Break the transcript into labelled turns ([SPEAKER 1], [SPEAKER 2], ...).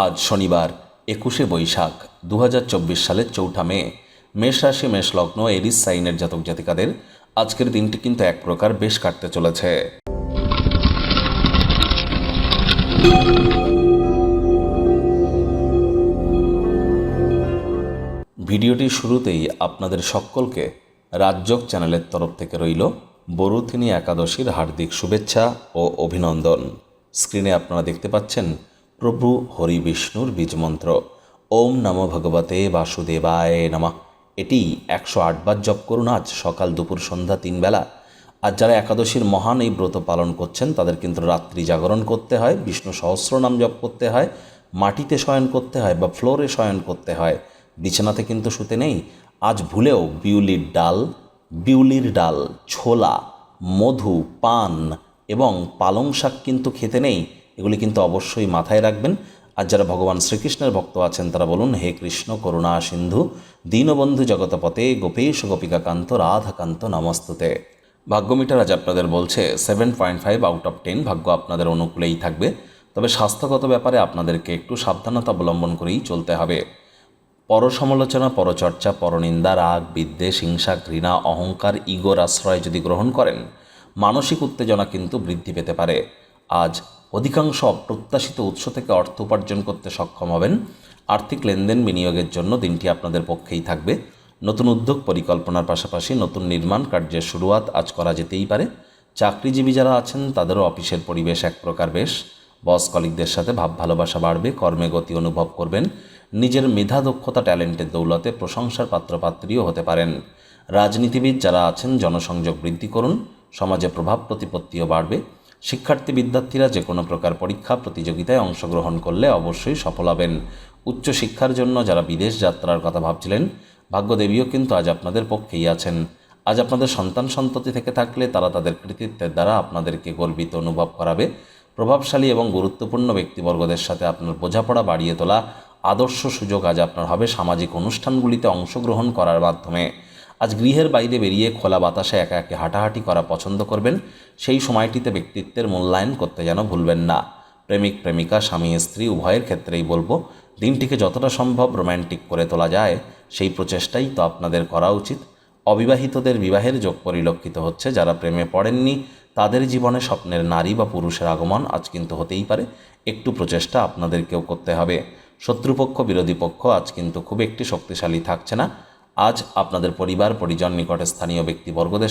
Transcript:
[SPEAKER 1] আজ শনিবার, একুশে বৈশাখ দু হাজার চব্বিশ সালের চৌঠা মে। মেষ রাশি, মেষ লগ্ন, এরিস সাইনের জাতক জাতিকাদের আজকের দিনটি কিন্তু এক প্রকার বেশ কাটতে চলেছে। ভিডিওটির শুরুতেই আপনাদের সকলকে রাজ্যক চ্যানেলের তরফ থেকে রইল বরুথিনী একাদশীর হার্দিক শুভেচ্ছা ও অভিনন্দন। স্ক্রিনে আপনারা দেখতে পাচ্ছেন প্রভু হরি বিষ্ণুর বীজমন্ত্র। ওম নম ভগবতে বাসুদেবায় নমঃ। এটি একশো আটবার জপ করুন আজ সকাল দুপুর সন্ধ্যা তিন বেলা। আর যারা একাদশীর মহান এই ব্রত পালন করছেন, তাদের কিন্তু রাত্রি জাগরণ করতে হয়, বিষ্ণু সহস্র নাম জপ করতে হয়, মাটিতে শয়ন করতে হয় বা ফ্লোরে শয়ন করতে হয়। বিছানাতে কিন্তু শুতে নেই। আজ ভুলেও বিউলির ডাল বিউলির ডাল, ছোলা, মধু, পান এবং পালং শাক কিন্তু খেতে নেই। এগুলি কিন্তু অবশ্যই মাথায় রাখবেন। আর যারা ভগবান শ্রীকৃষ্ণের ভক্ত আছেন, তারা বলুন, হে কৃষ্ণ, করুণা, সিন্ধু, দীনবন্ধু জগতপতে গোপেশ, গোপিকাকান্ত, রাধাকান্ত, নমস্তুতে। ভাগ্য মিটার আজ আপনাদের বলছে, seven point five out of ten ভাগ্য আপনাদের অনুকূলেই থাকবে। তবে স্বাস্থ্যগত ব্যাপারে আপনাদেরকে একটু সাবধানতা অবলম্বন করেই চলতে হবে। পরসমালোচনা, পরচর্চা, পরনিন্দা, রাগ, বিদ্বেষ, হিংসা, ঘৃণা, অহংকার, ইগোর আশ্রয় যদি গ্রহণ করেন, মানসিক উত্তেজনা কিন্তু বৃদ্ধি পেতে পারে। আজ অধিকাংশ অপ্রত্যাশিত উৎস থেকে অর্থ উপার্জন করতে সক্ষম হবেন। আর্থিক লেনদেন বিনিয়োগের জন্য দিনটি আপনাদের পক্ষেই থাকবে। নতুন উদ্যোগ পরিকল্পনার পাশাপাশি নতুন নির্মাণ কার্যের শুরুয়াত আজ করা যেতেই পারে। চাকরিজীবী যারা আছেন, তাদেরও অফিসের পরিবেশ এক প্রকার বেশ। বস কলিকদের সাথে ভাব ভালোবাসা বাড়বে, কর্মে গতি অনুভব করবেন। নিজের মেধা, দক্ষতা, ট্যালেন্টের দৌলতে প্রশংসার পাত্রপাত্রীও হতে পারেন। রাজনীতিবিদ যারা আছেন, জনসংযোগ বৃদ্ধি করুন। সমাজে প্রভাব, প্রতিপত্তিও বাড়বে। শিক্ষার্থী বিদ্যার্থীরা যে কোনো প্রকার পরীক্ষা, প্রতিযোগিতায় অংশগ্রহণ করলে অবশ্যই সফল হবেন। উচ্চশিক্ষার জন্য যারা বিদেশ যাত্রার কথা ভাবছিলেন, ভাগ্যদেবীও কিন্তু আজ আপনাদের পক্ষেই আছেন। আজ আপনাদের সন্তান সন্ততি থেকে থাকলে তারা তাদের কৃতিত্বের দ্বারা আপনাদেরকে গর্বিত অনুভব করাবে। প্রভাবশালী এবং গুরুত্বপূর্ণ ব্যক্তিবর্গদের সাথে আপনার বোঝাপড়া বাড়িয়ে তোলা আদর্শ সুযোগ আজ আপনার হবে সামাজিক অনুষ্ঠানগুলিতে অংশগ্রহণ করার মাধ্যমে। আজ গৃহের বাইরে বেরিয়ে খোলা বাতাসে একা একে হাঁটাহাঁটি করা পছন্দ করবেন, সেই সময়টিতে ব্যক্তিত্বের মূল্যায়ন করতে যেন ভুলবেন না। প্রেমিক, প্রেমিকা, স্বামী, স্ত্রী, উভয়ের ক্ষেত্রেই বলব, দিনটিকে যতটা সম্ভব রোম্যান্টিক করে তোলা যায়, সেই প্রচেষ্টাই তো আপনাদের করা উচিত। অবিবাহিতদের বিবাহের যোগ পরিলক্ষিত হচ্ছে, যারা প্রেমে পড়েননি, তাদের জীবনে স্বপ্নের নারী বা পুরুষের আগমন আজ কিন্তু হতেই পারে, একটু প্রচেষ্টা আপনাদেরকেও করতে হবে। শত্রুপক্ষ, বিরোধী পক্ষ আজ কিন্তু খুব একটি শক্তিশালী থাকছে না। আজ আপনাদের পরিবার পরিজন নিকটে স্থানীয় ব্যক্তিবর্গদের